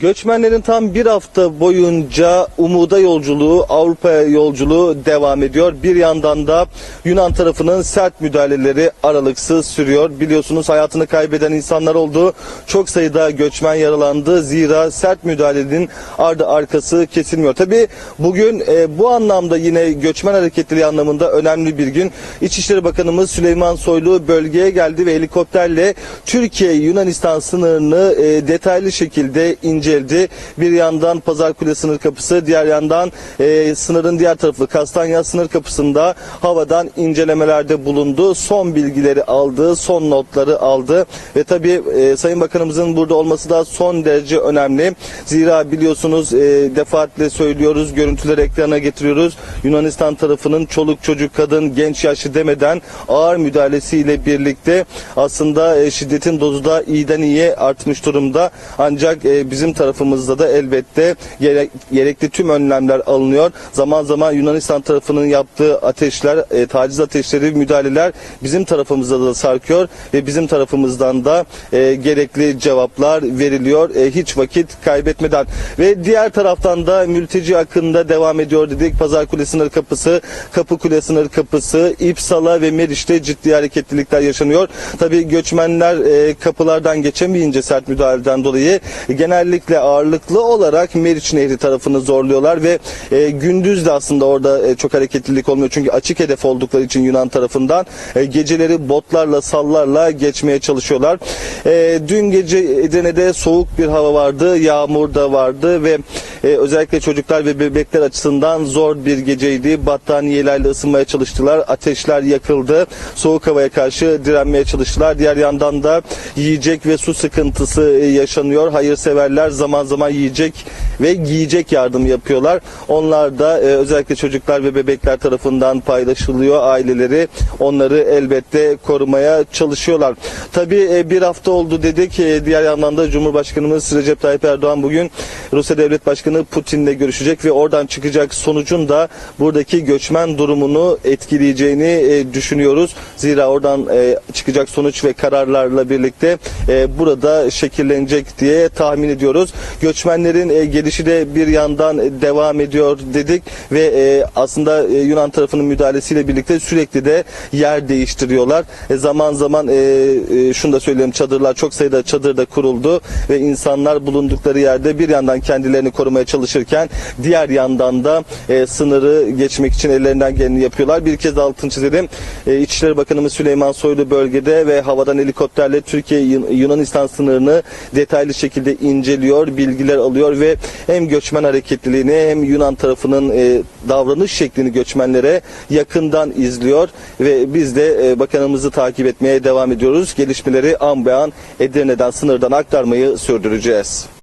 Göçmenlerin tam bir hafta boyunca umuda yolculuğu, Avrupa'ya yolculuğu devam ediyor. Bir yandan da Yunan tarafının sert müdahaleleri aralıksız sürüyor. Biliyorsunuz hayatını kaybeden insanlar oldu. Çok sayıda göçmen yaralandı. Zira sert müdahalenin ardı arkası kesilmiyor. Tabi bugün e, bu anlamda yine göçmen hareketliliği anlamında önemli bir gün. İçişleri Bakanımız Süleyman Soylu bölgeye geldi ve helikopterle Türkiye-Yunanistan sınırını e, detaylı şekilde inceledi. Bir yandan Pazar Kule sınır kapısı, diğer yandan e, sınırın diğer tarafı Kastanya sınır kapısında havadan incelemelerde bulundu. Son bilgileri aldı, son notları aldı ve tabii e, Sayın Bakanımızın burada olması da son derece önemli. Zira biliyorsunuz e, defaatle söylüyoruz, görüntüleri ekrana getiriyoruz. Yunanistan tarafının çoluk çocuk kadın genç yaşlı demeden ağır müdahalesiyle birlikte aslında e, şiddetin dozu da iyiden iyiye artmış durumda. Ancak e, bizim tarafımızda da elbette gerek- gerekli tüm önlemler alınıyor. Zaman zaman Yunanistan tarafının yaptığı ateşler, e, taciz ateşleri, müdahaleler bizim tarafımızda da sarkıyor ve bizim tarafımızdan da e, gerekli cevaplar veriliyor. E, hiç vakit kaybetmeden ve diğer taraftan da mülteci akında devam ediyor dedik. Pazar Kule sınır kapısı, Kapı Kule sınır kapısı, İpsala ve Meriç'te ciddi hareketlilikler yaşanıyor. Tabii göçmenler e, kapılardan geçemeyince sert müdahaleden dolayı e, genellikle ağırlıklı olarak Meriç Nehri tarafını zorluyorlar ve e, gündüz de aslında orada e, çok hareketlilik olmuyor. Çünkü açık hedef oldukları için Yunan tarafından e, geceleri botlarla sallarla geçmeye çalışıyorlar. E, dün gece Edirne'de soğuk bir hava vardı, yağmur da vardı ve e, özellikle çocuklar ve bebekler açısından zor bir geceydi. Battaniyelerle ısınmaya çalıştılar. Ateşler yakıldı. Soğuk havaya karşı direnmeye çalıştılar. Diğer yandan da yiyecek ve su sıkıntısı e, yaşanıyor. Hayırseverler zaman zaman yiyecek ve giyecek yardım yapıyorlar. Onlar da e, özellikle çocuklar ve bebekler tarafından paylaşılıyor. Aileleri onları elbette korumaya çalışıyorlar. Tabii e, bir hafta oldu dedik. E, Diğer yandan da Cumhurbaşkanımız Recep Tayyip Erdoğan bugün Rusya Devlet Başkanı Putin'le görüşecek ve oradan çıkacak sonucun da buradaki göçmen durumunu etkileyeceğini e, düşünüyoruz. Zira oradan e, çıkacak sonuç ve kararlarla birlikte e, burada şekillenecek diye tahmin ediyoruz. Göçmenlerin e, gelişi de bir yandan devam ediyor dedik ve e, aslında e, Yunan tarafının müdahalesiyle birlikte sürekli de yer değiştiriyorlar. E, zaman zaman e, e, şunu da söyleyeyim çadırlar çok sayıda çadır da kuruldu ve insanlar bulundukları yerde bir yandan kendilerini korumaya çalışırken diğer yandan da e, sınırı geçmek için ellerinden geleni yapıyorlar. Bir kez altını çizelim. E, İçişleri Bakanımız Süleyman Soylu bölgede ve havadan helikopterle Türkiye Yun- Yunanistan sınırını detaylı şekilde inceliyor, bilgiler alıyor ve hem göçmen hareketliliğini hem Yunan tarafının e, davranış şeklini göçmenlere yakından izliyor ve biz de e, bakanımızı takip etmeye devam ediyoruz. Gelişmeleri an be an Edirne'den sınırdan aktarmayı sürdüreceğiz.